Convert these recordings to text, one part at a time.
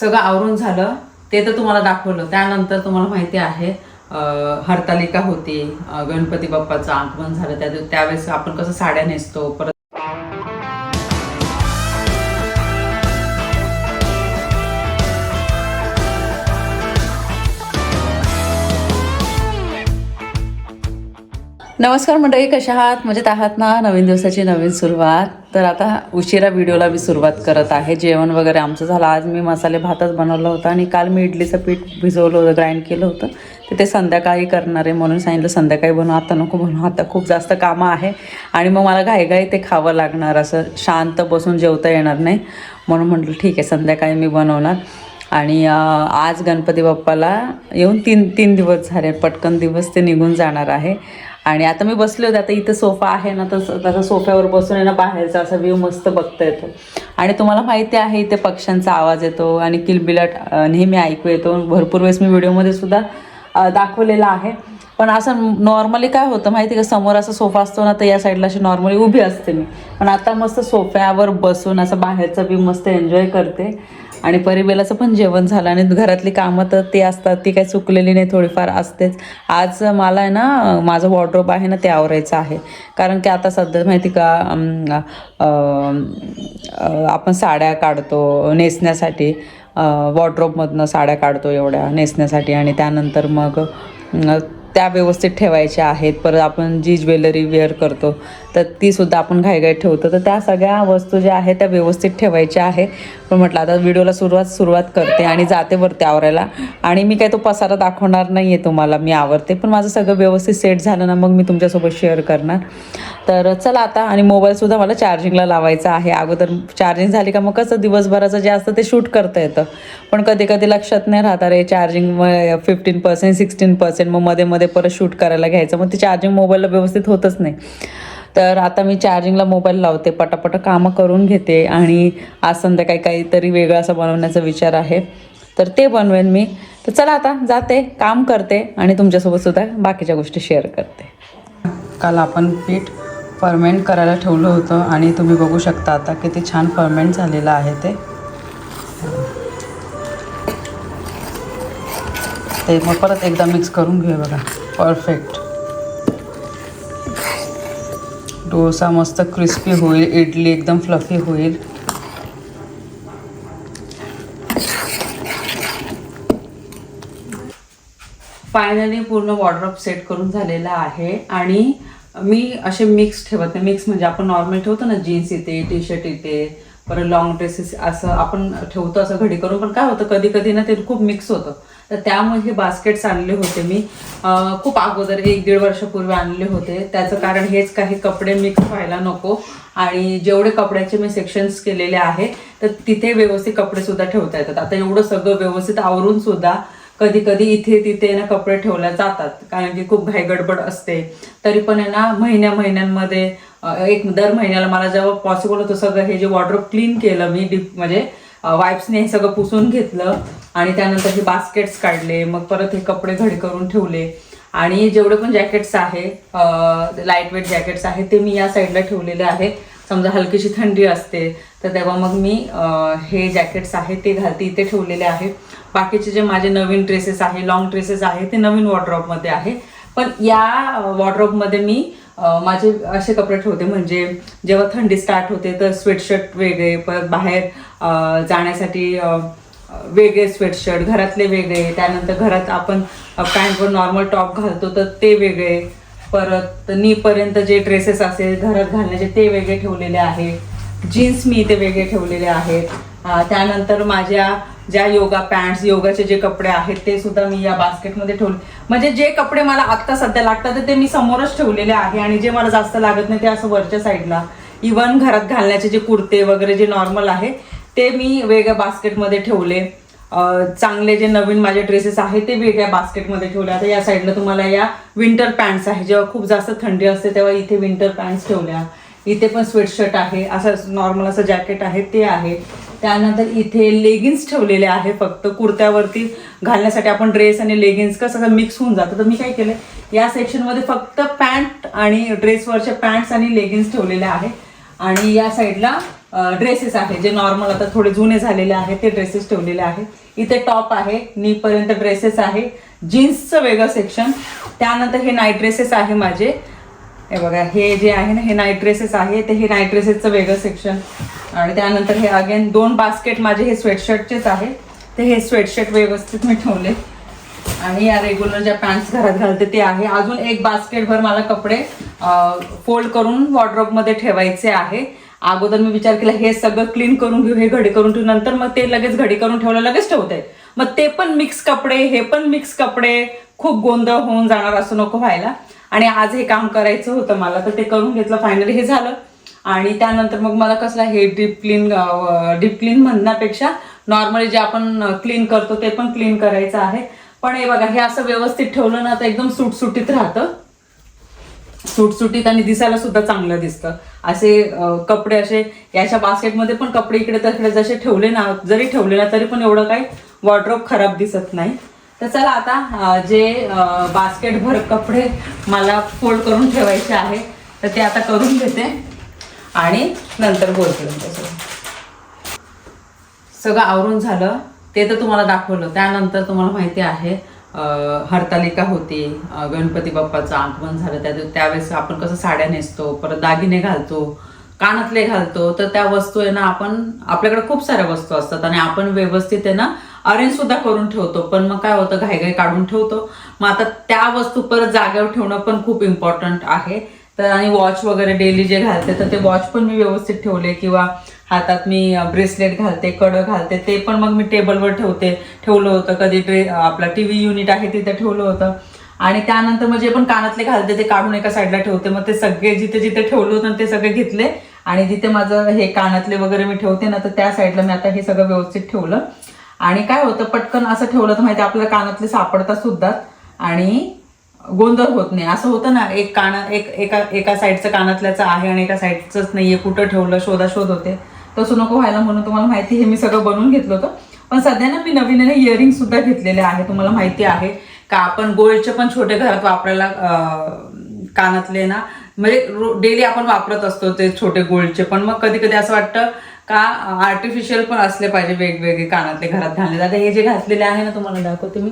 सगळं आवरून झालं. ते तर तुम्हाला दाखवलं. त्यानंतर तुम्हाला माहिती आहे हरतालिका होती. गणपती बाप्पाचं आगमन झालं. त्या त्यावेळेस आपण कसं साड्या नेसतो परत नमस्कार मंडळी कशा आहात? मजेत आहात ना? नवीन दिवसाची नवीन सुरुवात. तर आता उशिरा व्हिडिओला मी सुरुवात करत आहे. जेवण वगैरे आमचं झालं. आज मी मसाले भातच बनवलं होतं आणि काल मी इडलीचं पीठ भिजवलं होतं ग्राइंड केलं होतं. तर ते संध्याकाळी करणार आहे म्हणून सांगितलं संध्याकाळी बनवू. आता नको बनवू. आता खूप जास्त कामं आहे आणि मग मला घाईघाई ते खावं लागणार. असं शांत बसून जेवता येणार नाही. म्हणून म्हटलं ठीक आहे संध्याकाळी मी बनवणार. आणि आज गणपती बाप्पाला येऊन तीन तीन दिवस झाले. पटकन दिवस ते निघून जाणार आहे. आणि आता मी बसले होते आता इथं सोफा आहे ना तर त्याचा सोफ्यावर बसून आहे ना बाहेरचा असा व्ह्यू मस्त बघता येतो. आणि तुम्हाला माहिती आहे इथे पक्ष्यांचा आवाज येतो आणि किलबिलाट नेहमी ऐकू येतो. भरपूर वेळेस मी व्हिडिओमध्ये सुद्धा दाखवलेला आहे. पण असं नॉर्मली काय होतं माहिती आहे का? समोर असा सोफा असतो ना तर या साईडला अशी नॉर्मली उभी असते मी. पण आता मस्त सोफ्यावर बसून असं बाहेरचा व्ह्यू मस्त एन्जॉय करते. आणि परिबेलाचं पण जेवण झालं आणि घरातली कामं तर ते असतात ती काही चुकलेली नाही थोडीफार असतेच. आज मला आहे ना माझं वॉर्ड्रोब आहे ना ते आवरायचं आहे. कारण की आता सध्या माहिती का आपण साड्या काढतो नेसण्यासाठी. वॉर्ड्रोबमधनं साड्या काढतो एवढ्या नेसण्यासाठी आणि त्यानंतर मग त्या व्यवस्थित ठेवायच्या आहेत. परत आपण जी ज्वेलरी वेअर करतो तर तीसुद्धा आपण घाईघाई ठेवतो. तर त्या सगळ्या वस्तू ज्या आहेत त्या व्यवस्थित ठेवायच्या आहे पण म्हटलं आता व्हिडिओला सुरुवात सुरुवात करते आणि जाते वरती आवरायला. आणि मी काय तो पसारा दाखवणार नाही आहे तुम्हाला मी आवरते. पण माझं सगळं व्यवस्थित सेट झालं ना मग मी तुमच्यासोबत शेअर करणार. तर चला आता आणि मोबाईलसुद्धा मला चार्जिंगला लावायचा आहे. अगोदर चार्जिंग झाली का मग कसं दिवसभराचं जे असतं ते शूट करता येतं. पण कधी कधी लक्षात नाही राहत अरे charging fifteen percent sixteen percent मग मध्ये मध्ये परत शूट करायला घ्यायचं. मग ते चार्जिंग मोबाईलला व्यवस्थित होतच नाही. तर आता मी चार्जिंगला मोबाईल लावते पटापट कामं करून घेते आणि आज संध्याकाळी काहीतरी वेगळं असं बनवण्याचा विचार आहे. तर ते बनवेन मी. तर चला आता जाते काम करते आणि तुमच्यासोबत सुद्धा बाकीच्या गोष्टी शेअर करते. काल आपण पीठ फर्मेंट करायला ठेवलं होतं आणि तुम्ही बघू शकता आता किती छान फर्मेंट झालेलं आहे ते. ते मग परत एकदा मिक्स करून घेऊ बघा. परफेक्ट डोसा मस्त क्रिस्पी होईल इडली एकदम फ्लफी होईल. फायनली पूर्ण वॉर्ड्रॉप सेट करून झालेला आहे आणि मी असे मिक्स ठेवत नाही. मिक्स म्हणजे आपण नॉर्मल ठेवतो ना जीन्स इथे टी शर्ट येते परत लॉंग ड्रेसेस असं आपण ठेवतो असं घडी करून. पण काय होतं कधी कधी ना ते खूप मिक्स होतं. तर त्यामुळे हे बास्केट्स आणले होते मी. खूप अगोदर एक दीड वर्षापूर्वी आणले होते. त्याचं कारण हेच काही कपडे मिक्स व्हायला नको. आणि जेवढे कपड्याचे मी सेक्शन्स केलेले आहे तर तिथे व्यवस्थित कपडे सुद्धा ठेवता येतात. आता एवढं सगळं व्यवस्थित आवरून सुद्धा कधी कधी इथे तिथे ना कपडे ठेवल्या जातात. कारण की खूप घाईगडबड असते. तरी पण आहे ना महिन्या महिन्यांमध्ये एक दर महिन्याला मला जेव्हा पॉसिबल होतं सगळं हे जे वॉर्ड्रोब क्लीन केलं मी डीप म्हणजे वाईप्सने हे सगळं पुसून घेतलं आणि त्यानंतर हे बास्केट्स काढले मग परत हे कपडे घडी करून ठेवले. आणि जेवढे पण जॅकेट्स आहे लाइट वेट जॅकेट्स आहेत ते मी या साईडला ठेवलेले आहेत. समजा हलकीशी थंडी असते तर तेव्हा मग मी हे जॅकेट्स आहेत ते घालते इथे ठेवलेले आहे. बाकीचे जे माझे नवीन ड्रेसेस आहे लॉंग ड्रेसेस आहे ते नवीन वॉर्ड्रॉपमध्ये आहे. पण या वॉर्ड्रॉपमध्ये मी माझे असे कपडे ठेवते म्हणजे जेव्हा थंडी स्टार्ट होते तर स्वेटशर्ट वेगळे परत बाहेर जाण्यासाठी वेगळे स्वेटशर्ट घरातले वेगळे त्यानंतर घरात आपण पॅन्टवर नॉर्मल टॉप घालतो तर ते वेगळे. परत नीपर्यंत जे ड्रेसेस असेल घरात घालण्याचे ते वेगळे ठेवलेले आहे जीन्स मी इथे वेगळे ठेवलेले आहेत. त्यानंतर माझ्या ज्या योगा पॅन्ट्स योगाचे जे कपडे आहेत ते सुद्धा मी या बास्केटमध्ये ठेवले. म्हणजे जे कपडे मला आत्ता सध्या लागतात तर ते मी समोरच ठेवलेले आहे. आणि जे मला जास्त लागत नाही ते असं वरच्या साईडला इवन घरात घालण्याचे जे कुर्ते वगैरे जे नॉर्मल आहे ते मी वेगळ्या बास्केटमध्ये ठेवले. चांगले जे नवीन माझे ड्रेसेस आहेत ते वेगळ्या बास्केटमध्ये ठेवले. आता या साईडला तुम्हाला या विंटर पॅन्ट्स आहे. जेव्हा खूप जास्त थंडी असते तेव्हा इथे विंटर पॅन्ट्स ठेवल्या. इथे पण स्वेटशर्ट आहे. असं नॉर्मल असं जॅकेट आहे ते आहे. त्यानंतर इथे लेगिन्स ठेवलेले आहे फक्त. कुर्त्यावरती घालण्यासाठी आपण ड्रेस आणि लेगिन्स कसं मिक्स होऊन जातं. तर मी काय केलं या सेक्शनमध्ये फक्त पॅन्ट आणि ड्रेसवरचे पॅन्ट्स आणि लेगिन्स ठेवलेले आहे. आणि या साईडला ड्रेसेस आहे. जे नॉर्मल आता थोडे जुने झालेले आहेत ते ड्रेसेस ठेवलेले आहे. इथे टॉप आहे नीपर्यंत ड्रेसेस आहे. जीन्सचं वेगळं सेक्शन त्यानंतर हे नाईट ड्रेसेस आहे माझे. हे बघा हे जे आहे ना हे नाईट ड्रेसेस आहे ते हे नाईट ड्रेसेसचं वेगळं सेक्शन आणि त्यानंतर हे अगेन दोन बास्केट माझे हे स्वेटशर्टचेच आहे ते हे स्वेटशर्ट व्यवस्थित मी ठेवले. आणि या रेग्युलर ज्या पॅन्ट्स घरात घालते ते आहे. अजून एक बास्केटभर मला कपडे फोल्ड करून वॉर्ड्रॉपमध्ये ठेवायचे आहे. अगोदर मी विचार केला हे सगळं क्लीन करून घेऊ हे घडी करून ठेवू. नंतर मग ते लगेच घडी करून ठेवलं लगेच ठेवते. मग ते पण मिक्स कपडे हे पण मिक्स कपडे खूप गोंधळ होऊन जाणार असं नको व्हायला. आणि आज हे काम करायचं होतं मला तर ते करून घेतलं. फायनली हे झालं. आणि त्यानंतर मग मला कसलं हे डीप क्लीन डीप क्लीन म्हणण्यापेक्षा नॉर्मली जे आपण क्लीन करतो ते पण क्लीन करायचं आहे. पण हे बघा हे असं व्यवस्थित ठेवलं ना तर एकदम सुटसुटीत राहतं. सुटसुटीत आणि दिसायला सुद्धा चांगलं दिसतं. असे कपडे असे याच्या बास्केटमध्ये पण कपडे इकडे तिकडे जसे ठेवले ना जरी ठेवले ना तरी पण एवढं काही वॉर्ड्रोप खराब दिसत नाही. तर चला आता जे बास्केटभर कपडे मला फोल्ड करून ठेवायचे आहे तर ते आता करून घेते. आणि नंतर बोलते तुमच्यासोबत. सगळं आवरून झालं ते तर तुम्हाला दाखवलं. त्यानंतर तुम्हाला माहिती आहे हरतालिका होती गणपती बाप्पाचं आगमन झालं. त्या त्यावेळेस आपण कसं साड्या नेसतो परत दागिने घालतो कानातले घालतो. तर त्या वस्तू आहे ना आपण आपल्याकडे खूप साऱ्या वस्तू असतात आणि आपण व्यवस्थित आहे ना अरेंज सुद्धा करून ठेवतो पण मग काय होतं घाईघाई काढून ठेवतो. मग आता त्या वस्तू परत जागेवर ठेवणं पण खूप इम्पॉर्टंट आहे. तर आणि वॉच वगैरे डेली जे घालते तर ते वॉच पण मी व्यवस्थित ठेवले किंवा हातात मी ब्रेसलेट घालते कडं घालते ते पण मग मी टेबलवर ठेवते. ठेवलं होतं कधी ड्रे आपला टी व्ही युनिट आहे तिथे ठेवलं होतं. आणि त्यानंतर मग जे पण कानातले घालते ते काढून एका साईडला ठेवते. मग ते सगळे जिथे जिथे ठेवलं होतं ते सगळे घेतले. आणि जिथे माझं हे कानातले वगैरे मी ठेवते ना तर त्या साईडला मी आता हे सगळं व्यवस्थित ठेवलं. आणि काय होतं पटकन असं ठेवलं तर माहिती आपल्या आपल्याला कानातले सापडतात सुद्धा आणि गोंधळ होत नाही. असं होतं ना एक काना एक एका एका साईडचं कानातल्याचं आहे आणि एका साईडचंच नाहीये कुठं ठेवलं शोधाशोध होते. तसं नको व्हायला म्हणून तुम्हाला माहिती हे मी सगळं बनवून घेतलं होतं. पण सध्या ना मी नवीन नवीन इयरिंग सुद्धा घेतलेले आहे तुम्हाला माहिती आहे का आपण गोल्डचे पण छोटे घरात वापरायला कानातले ना म्हणजे डेली आपण वापरत असतो ते छोटे गोल्डचे पण मग कधी कधी असं वाटतं का आर्टिफिशियल पण असले पाहिजे वेगवेगळे कानातले घरात घालले जाते हे जे घातलेले आहे ना तुम्हाला दाखवते मी.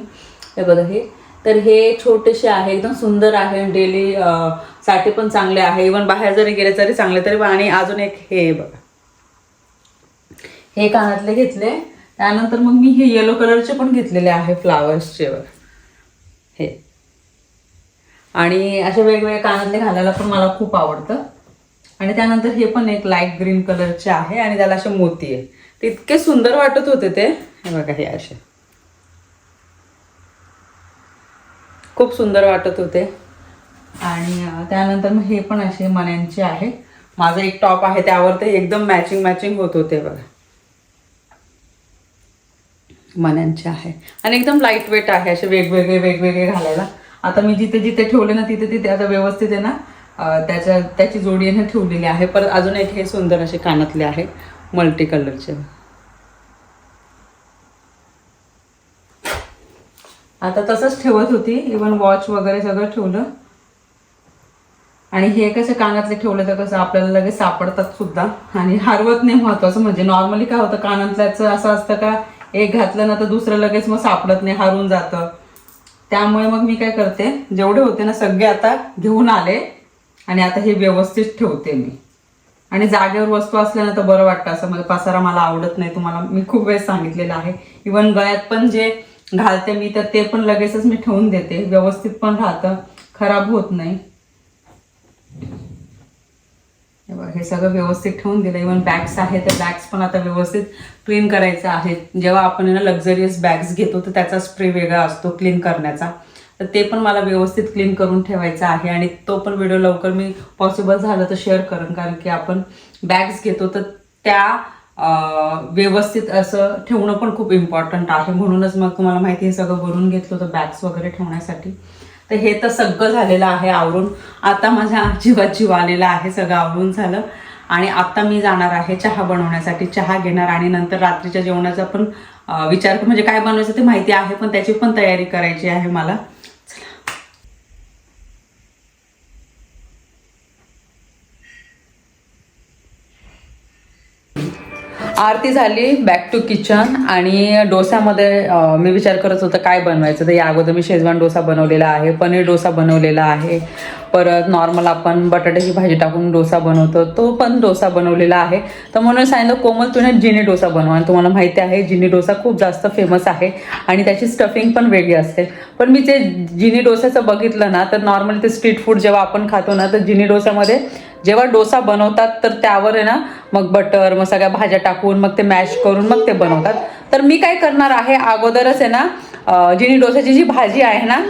हे बघा हे. तर हे छोटेसे आहे एकदम सुंदर आहे डेली साठी पण चांगले आहे. इवन बाहेर जरी गेले तरी चांगले तरी आणि अजून एक हे बघा. हे कानातले घेतले. त्यानंतर मग मी हे येलो कलरचे पण घेतलेले आहे फ्लावर्सचे वर हे. आणि असे वेगवेगळे कानातले घालायला पण मला खूप आवडतं. आणि त्यानंतर हे पण एक लाइट ग्रीन कलरचे आहे आणि त्याला असे मोती आहे ते इतके सुंदर वाटत होते ते. हे बघा हे असे खूप सुंदर वाटत होते. आणि त्यानंतर मग हे पण असे मण्यांचे आहे. माझं एक टॉप आहे त्यावर ते एकदम मॅचिंग मॅचिंग होत होते बघा. मण्यांचे आहे. आणि एकदम लाइट वेट आहे असे वेगवेगळे वेगवेगळे घालायला. आता मी जिथे जिथे ठेवले ना तिथे तिथे आता व्यवस्थित आहे ना त्याच्या त्याची जोडी ना ठेवलेली आहे. परत अजून एक हे सुंदर असे कानातले आहे मल्टी कलरचे आता तसंच ठेवत होती. इवन वॉच वगैरे सगळं ठेवलं. आणि हे कसं कानातले ठेवलं तर कसं आपल्याला लगेच सापडतात सुद्धा. आणि हरवत नाही महत्वाचं. म्हणजे नॉर्मली काय होतं कानातल्याचं असं असतं का एक घातलं ना तर दुसरं लगेच मग सापडत नाही हरून जातं. त्यामुळे मग मी काय करते जेवढे होते ना सगळे आता घेऊन आले. आणि आता हे व्यवस्थित ठेवते मी. आणि जागेवर वस्तू असल्यानं तर बरं वाटतं. असं म्हणजे पसारा मला आवडत नाही. तुम्हाला मी खूप वेळेस सांगितलेलं आहे. इवन गळ्यात पण जे घालते मी तर ते पण लगेचच मी ठेवून देते. व्यवस्थित पण राहतं. खराब होत नाही. हे सगळं व्यवस्थित ठेवून दिलं. इवन बॅग्स आहे तर बॅग्स पण आता व्यवस्थित क्लीन करायचं आहे जेव्हा आपण लक्झरियस बॅग्स घेतो तर त्याचा स्प्रे वेगळा असतो क्लीन करण्याचा. तर ते पण मला व्यवस्थित क्लीन करून ठेवायचं आहे आणि तो पण व्हिडिओ लवकर मी पॉसिबल झालं तर शेअर करेन. कारण की आपण बॅग्स घेतो तर त्या व्यवस्थित असं ठेवणं पण खूप इम्पॉर्टंट आहे. म्हणूनच मग तुम्हाला माहिती हे सगळं भरून घेतलं होतं बॅग्स वगैरे ठेवण्यासाठी. तर हे तर सगळं झालेलं आहे आवरून. आता माझ्या जीवात जीव आलेला आहे सगळं आवरून झालं. आणि आता मी जाणार आहे चहा बनवण्यासाठी. चहा घेणार आणि नंतर रात्रीच्या जेवणाचा पण विचार म्हणजे काय बनवायचं ते माहिती आहे पण त्याची पण तयारी करायची आहे मला. आरती झाली बॅक टू किचन आणि डोसामध्ये मी विचार करत होतं काय बनवायचं. तर या अगोदर मी शेजवान डोसा बनवलेला आहे पनीर डोसा बनवलेला आहे. परत नॉर्मल आपण बटाट्याची भाजी टाकून डोसा बनवतो तो पण डोसा बनवलेला आहे. तर म्हणून सांगितलं कोमल तुने जिनी डोसा बनवा. आणि तुम्हाला माहिती आहे जिनी डोसा खूप जास्त फेमस आहे आणि त्याची स्टफिंग पण वेगळी असते. पण मी ते जिनी डोसाचं बघितलं ना तर नॉर्मल ते स्ट्रीट फूड जेव्हा आपण खातो ना तर जिनी डोसामध्ये जेव्हा डोसा बनवतात तर त्यावर आहे ना मग बटर मग सगळ्या भाज्या टाकून मग ते मॅश करून मग ते बनवतात. तर मी काय करणार आहे अगोदरच आहे ना जिनी डोसाची जी भाजी आहे ना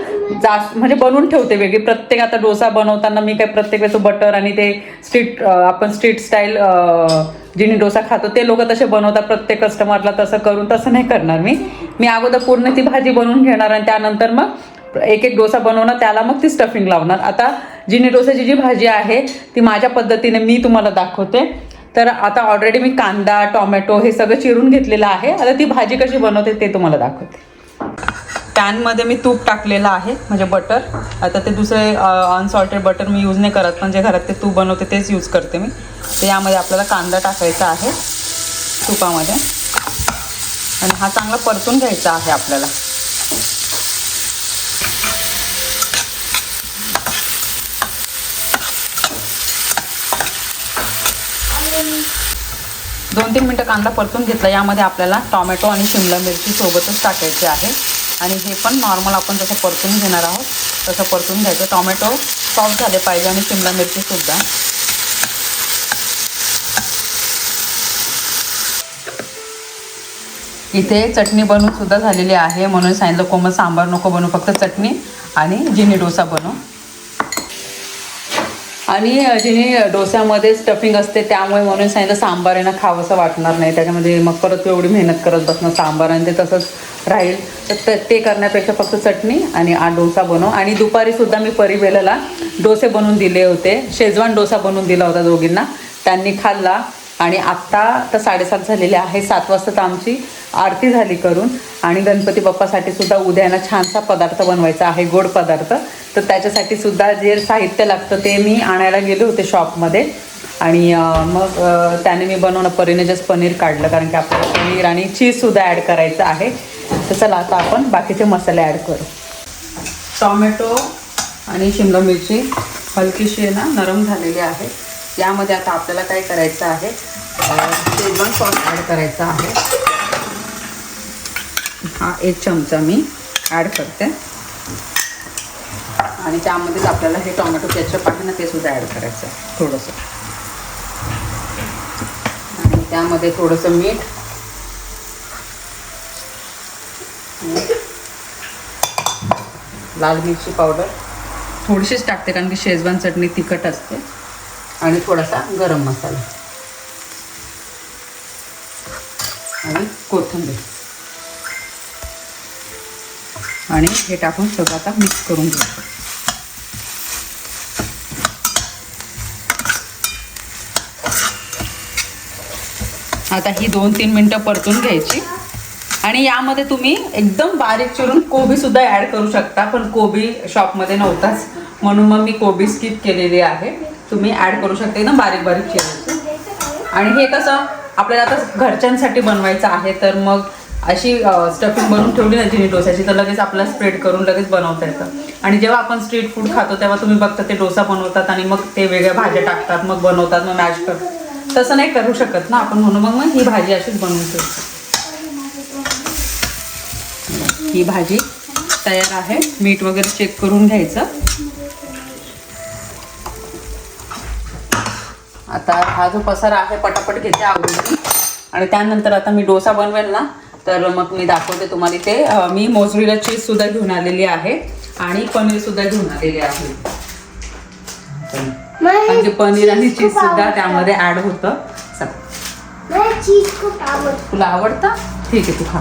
जास्त म्हणजे बनवून ठेवते वेगळी. प्रत्येक आता डोसा बनवताना मी काय प्रत्येक वेळेस बटर आणि ते स्ट्रीट आपण स्ट्रीट स्टाईल जिनी डोसा खातो ते लोक तसे बनवतात प्रत्येक कस्टमरला तसं करून तसं नाही करणार मी. मी अगोदर पूर्ण ती भाजी बनवून घेणार आणि त्यानंतर मग एक एक डोसा बनवणार त्याला मग ती स्टफिंग लावणार. आता जिनी डोसाची जी भाजी आहे ती माझ्या पद्धतीने मी तुम्हाला दाखवते. तर आता ऑलरेडी मी कांदा टोमॅटो हे सगळं चिरून घेतलेलं आहे. आता ती भाजी कशी बनवते ते तुम्हाला दाखवते. पॅनमध्ये मी तूप टाकलेलं आहे म्हणजे बटर आता ते दुसरे अनसॉल्टेड बटर मी यूज नाही करत पण जे घरात ते तूप बनवते तेच यूज करते मी. तर यामध्ये आपल्याला कांदा टाकायचा आहे तुपामध्ये. आणि हा चांगला परतून घ्यायचा आहे आपल्याला. दोन तीन मिनटं कांदा परतून घेतला. यामध्ये आपल्याला टॉमॅटो आणि शिमला मिरची सोबतच टाकायची आहे. आणि हे पण नॉर्मल आपण जसं परतून घेणार आहोत तसं परतून घ्यायचं. टॉमॅटो सॉफ्ट झाले पाहिजे आणि शिमला मिरचीसुद्धा इथे चटणी बनवून सुद्धा झालेली आहे. म्हणून सांगितलं कोमल सांबार नको बनवू फक्त चटणी आणि जिनी डोसा बनवू. आणि जिनी डोस्यामध्ये स्टफिंग असते त्यामुळे म्हणून सांगितलं सांबार आहे ना खावंसं वाटणार नाही. त्याच्यामध्ये मग परत एवढी मेहनत करत बसणं सांबार आणि ते तसंच राहील. तर ते- ते करण्यापेक्षा फक्त चटणी आणि आ डोसा बनव. आणि दुपारी सुद्धा मी परिवेलाला डोसे बनवून दिले होते. शेजवान डोसा बनवून दिला होता दोघींना. त्यांनी खाल्ला. आणि आत्ता तर साडेसात झालेले आहे. सात वाजता तर आमची आरती झाली करून आणि गणपती बाप्पासाठी सुद्धा उद्याना छानसा पदार्थ बनवायचा आहे गोड पदार्थ. तर त्याच्यासाठी सुद्धा जे साहित्य लागतं ते मी आणायला गेले होते शॉपमध्ये. आणि मग त्याने मी बनवणं परीने जस्ट पनीर काढलं कारण की आपल्याला पनीर आणि चीजसुद्धा ॲड करायचं आहे. तर चला आता आपण बाकीचे मसाले ॲड करू. टॉमॅटो आणि शिमला मिरची हलकीशी ना नरम झालेली आहे. यामध्ये आता आपल्याला काय करायचं आहे शेजवान सॉस ॲड करायचा आहे. हा एक चमचा मी ॲड करते. आणि त्यामध्येच आपल्याला हे टोमॅटो केचप आहे ना ते सुद्धा ॲड करायचं आहे थोडंसं. आणि त्यामध्ये थोडंसं मीठ. लाल मिरची पावडर थोडीशीच टाकते कारण की शेजवान चटणी तिखट असते. आणि थोडासा गरम मसाला. आणि कोथिंबीर. आणि हे टाकून सगळं आता मिक्स करून घ्यायचं आता ही दोन तीन मिनटं परतून घ्यायची. आणि यामध्ये तुम्ही एकदम बारीक चिरून कोबी सुद्धा ऍड करू शकता पण कोबी शॉपमध्ये नव्हताच. म्हणून मग मी कोबी स्किप केलेली आहे. तुम्ही ऍड करू शकता एकदम बारीक बारीक चिरायची आणि हे कसं आपल्याला आता घरच्यांसाठी बनवायचं आहे तर मग अशी स्टफिंग बनवून ठेवली ना जिनी डोस्याची तर लगेच आपल्याला स्प्रेड करून लगेच बनवता येतं. आणि जेव्हा आपण स्ट्रीट फूड खातो तेव्हा तुम्ही बघता ते डोसा बनवतात आणि मग ते वेगळ्या भाज्या टाकतात मग बनवतात मग मॅश करतात. तसं नाही करू शकत ना आपण म्हणून मग मग ही भाजी अशीच बनवून ठेवतो ही भाजी तयार आहे. मीठ वगैरे चेक करून घ्यायचं. आता हा जो पसारा आहे पटापट घेते आवडून आणि त्यानंतर आता मी डोसा बनवेल ना तर मग मी दाखवते तुम्हाला इथे. मी मोजरीला चीज सुद्धा घेऊन आलेली आहे आणि पनीर सुद्धा घेऊन आलेली आहे. म्हणजे पनीर आणि चीज सुद्धा त्यामध्ये ऍड होतं. तुला आवडतं? ठीक आहे तू खा.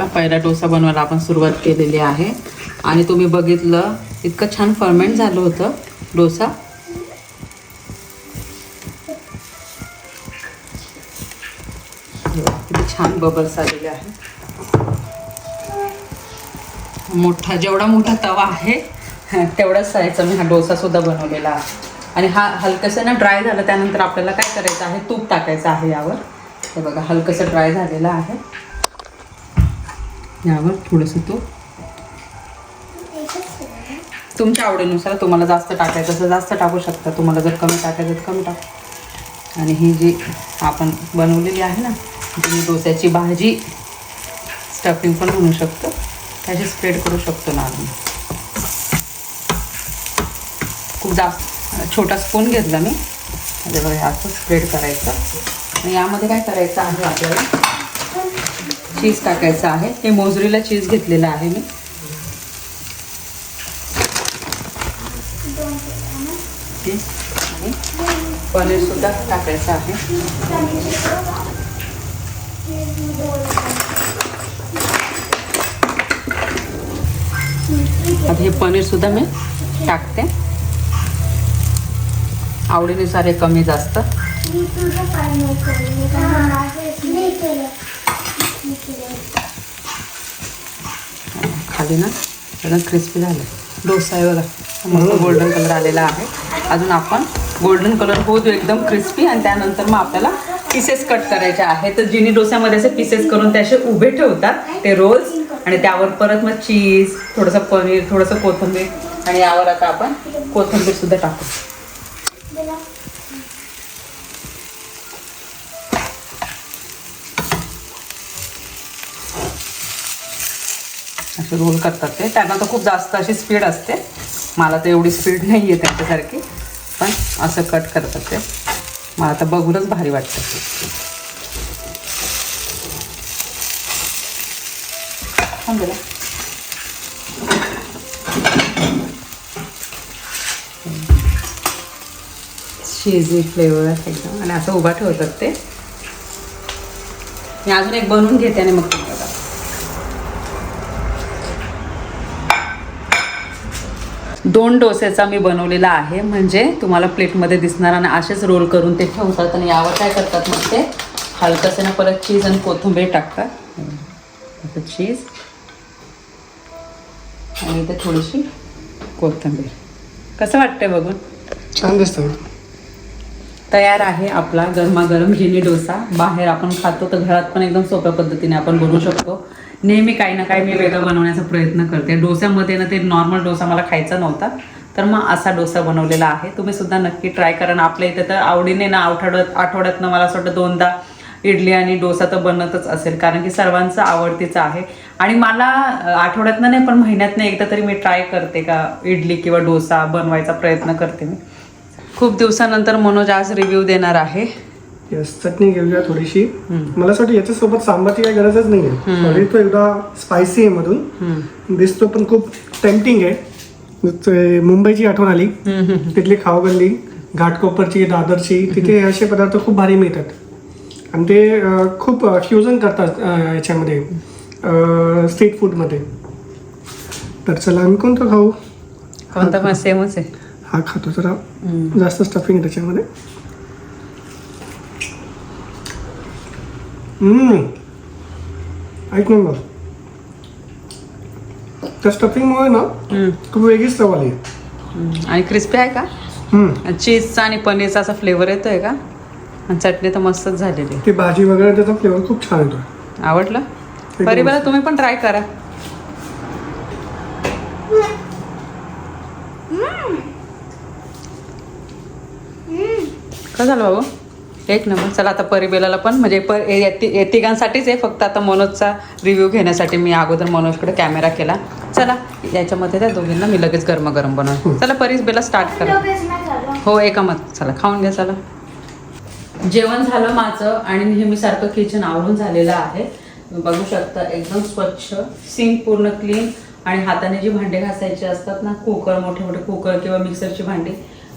आता पहिला डोसा बनवायला आपण सुरुवात केलेली आहे. आणि तुम्ही बघितलं इतकं छान फर्मेंट झालं होतं डोसा. किती छान बबल्स आलेले आहे मोठा जेवढा मोठा तवा आहे तेवढाच साईजचा मी हा डोसा सुद्धा बनवलेला आहे. आणि हा हलकंसं ना ड्राय झालं त्यानंतर आपल्याला काय करायचं आहे? तूप टाकायचं आहे यावर. हे बघा हलकंसं ड्राय झालेलं आहे. यावर थोडंसं तो तुमच्या आवडीनुसार तुम्हाला जास्त टाकायचं असं जास्त टाकू शकता. तुम्हाला जर कमी टाकायचं तर कमी टाकू. आणि ही जी आपण बनवलेली आहे ना तुम्ही डोस्याची भाजी स्टफिंग पण म्हणू शकतो. त्याची स्प्रेड करू शकतो ना आम्ही. खूप जास्त छोटा स्पून घेतला मी. म्हणजे बघा असं स्प्रेड करायचं. आणि यामध्ये काय करायचं आहे आपल्याला? चीज टाकायचं आहे. हे मोजरीला चीज घेतलेलं आहे मी. पनीर सुद्धा टाकायचं आहे. आता हे पनीर सुद्धा मी टाकते. आवडीनुसार हे कमी जास्त मी तुझं काय नाही केलं मी काय माझं नाही केलं मी केलं. खाली ना एकदम क्रिस्पी झालं. डोसा आहे बघा. मस्त गोल्डन कलर आलेला आहे. अजून आपण गोल्डन कलर होऊ देऊ एकदम क्रिस्पी आणि त्यानंतर मग आपल्याला पीसेस कट करायचे आहे तर जिनी डोस्यामध्ये असे पीसेस करून ते असे उभे ठेवतात ते रोल्स आणि त्यावर परत मग चीज थोडंसं पनीर थोडंसं कोथिंबीर. आणि यावर आता आपण कोथिंबीर सुद्धा टाकू. असे रोल करतात ते. त्यांना तर खूप जास्त अशी स्पीड असते. मला तर एवढी स्पीड नाही आहे त्यांच्यासारखी. पण असं कट करतात ते. मला तर बघूनच भारी वाटतं. थांब फ्लेवर एकदम. आणि असं उभा ठेवतात ते. मी अजून एक बनवून घेते आणि मग दोन डोसेचा मी बनवलेला आहे. म्हणजे तुम्हाला प्लेटमध्ये दिसणार आणि असेच रोल करून ते ठेवतात आणि यावर काय करतात मग ते हलकंसं ना परत चीज आणि कोथिंबीर टाकतात. आता चीज. आणि इथे थोडीशी कोथिंबीर. कसं वाटतंय बघून? छान दिसतं. तयार आहे आपला गरमागरम जिनी डोसा. बाहेर आपण खातो तर घरात पण एकदम सोप्या पद्धतीने आपण बनवू शकतो. नेहमी काही ना काही मी वेगळं बनवण्याचा प्रयत्न करते. डोस्यामध्ये ना ते नॉर्मल डोसा मला खायचा नव्हता. तर मग असा डोसा बनवलेला आहे. तुम्ही सुद्धा नक्की ट्राय करा. आपल्या इथे तर आवडीने ना आठवड्यात आठवड्यातनं मला असं वाटतं दोनदा इडली आणि डोसा तर बनतच असेल. कारण की सर्वांचं आवडतीचं आहे. आणि मला आठवड्यातनं नाही पण महिन्यातनं एकदा तरी मी ट्राय करते का इडली किंवा डोसा बनवायचा प्रयत्न करते मी. खूप दिवसानंतर मनोज आज रिव्ह्यू देणार आहे. यस चटणी घेऊया थोडीशी. मला असं वाटतं याच्यासोबत सांबारची काही गरजच नाही आहे ऑलरेडी तो एकदा स्पायसी आहे मधून. दिसतो पण खूप टेम्पटिंग आहे. मुंबईची आठवण आली. तिथली खावगल्ली घाटकोपरची दादरची तिथे असे पदार्थ खूप भारी मिळतात. आणि ते खूप फ्युजन करतात याच्यामध्ये स्ट्रीट फूडमध्ये तर चला आम्ही कोणतं खाऊ? कोणता पण सेमच आहे. हा खातो जरा. जास्त स्टफिंग आहे त्याच्यामध्ये. ऐक नंबर त्या स्टफिंगमुळे ना. खूप वेगळीच चव आली. आणि क्रिस्पी आहे का हम्म. चीजचा आणि पनीरचा असा फ्लेवर येतोय का आणि चटणी तर मस्तच झालेली आहे. ती भाजी वगैरे त्याचा फ्लेवर खूप छान येतो आवडलं परिवाला तुम्ही पण ट्राय करा कसं झालं बाबू. एक नंबर. चला आता परिबेलाला पण म्हणजे प या ति- या तिघांसाठीच आहे फक्त आता मनोजचा रिव्ह्यू घेण्यासाठी मी अगोदर मनोजकडे कॅमेरा केला. चला याच्यामध्ये त्या दोघींना मी लगेच गरमागरम बनव चला परिबेला स्टार्ट करा. हो एका मत चला खाऊन घ्या चला. जेवण झालं माझं आणि नेहमीसारखं किचन आवरून झालेलं आहे. बघू शकता एकदम स्वच्छ सिंक पूर्ण क्लीन आणि हाताने जी भांडे घासायची असतात ना कुकर मोठे मोठे कुकर किंवा मिक्सरची भांडी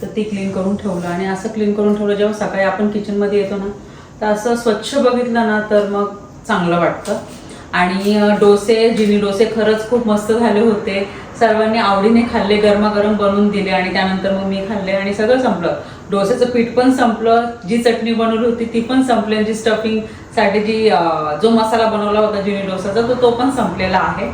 तर ती क्लीन करून ठेवलं. आणि असं क्लीन करून ठेवलं जेव्हा सकाळी आपण किचनमध्ये येतो ना तर असं स्वच्छ बघितलं ना तर मग चांगलं वाटतं. आणि डोसे जिनी डोसे खरंच खूप मस्त झाले होते. सर्वांनी आवडीने खाल्ले गरमागरम बनवून दिले आणि त्यानंतर मग मी खाल्ले आणि सगळं संपलं. डोसेचं पीठ पण संपलं जी चटणी बनवली होती ती पण संपली आणि जी स्टफिंगसाठी जी जो मसाला बनवला होता जिनी डोसाचा तो तो पण संपलेला आहे.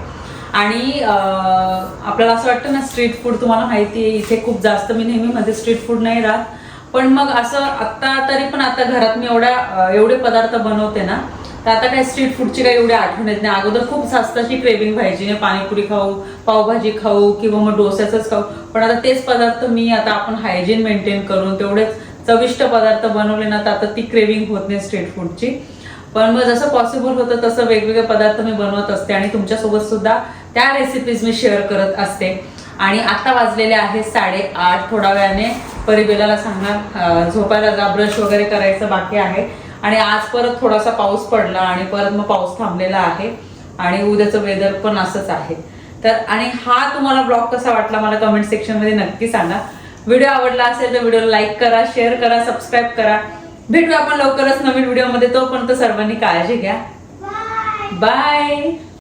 आणि आपल्याला असं वाटतं ना स्ट्रीट फूड तुम्हाला माहिती आहे इथे खूप जास्त मी नेहमी मध्ये स्ट्रीट फूड नाही राहत. पण मग असं आत्ता तरी पण आता घरात मी एवढ्या एवढे पदार्थ बनवते ना तर आता काही स्ट्रीट फूडची काही एवढी आठवण येत नाही. अगोदर खूप जास्त अशी क्रेविंग व्हायची पाणीपुरी खाऊ पावभाजी खाऊ किंवा मग डोस्याचंच खाऊ. पण आता तेच पदार्थ मी आता आपण हायजीन मेंटेन करून तेवढेच चविष्ट पदार्थ बनवले ना तर आता ती क्रेविंग होत नाही स्ट्रीट फूडची पण मग जसं पॉसिबल होतं तसं वेगवेगळे पदार्थ मी बनवत असते आणि तुमच्यासोबत सुद्धा त्या रेसिपीज मी शेअर करत असते. आणि आता वाजलेले आहे साडेआठ. थोड्या वेळाने परिबेलाला सांगणार झोपायला जा ब्रश वगैरे करायचं बाकी आहे. आणि आज परत थोडासा पाऊस पडला आणि परत मग पाऊस थांबलेला आहे. आणि उद्याचं वेदर पण असंच आहे. तर आणि हा तुम्हाला ब्लॉग कसा वाटला मला कमेंट सेक्शनमध्ये नक्की सांगा. व्हिडिओ आवडला असेल तर व्हिडिओला लाईक करा शेअर करा सबस्क्राईब करा. भेटू आपण लवकरच नवीन व्हिडिओमध्ये तोपर्यंत सर्वांनी काळजी घ्या. Bye bye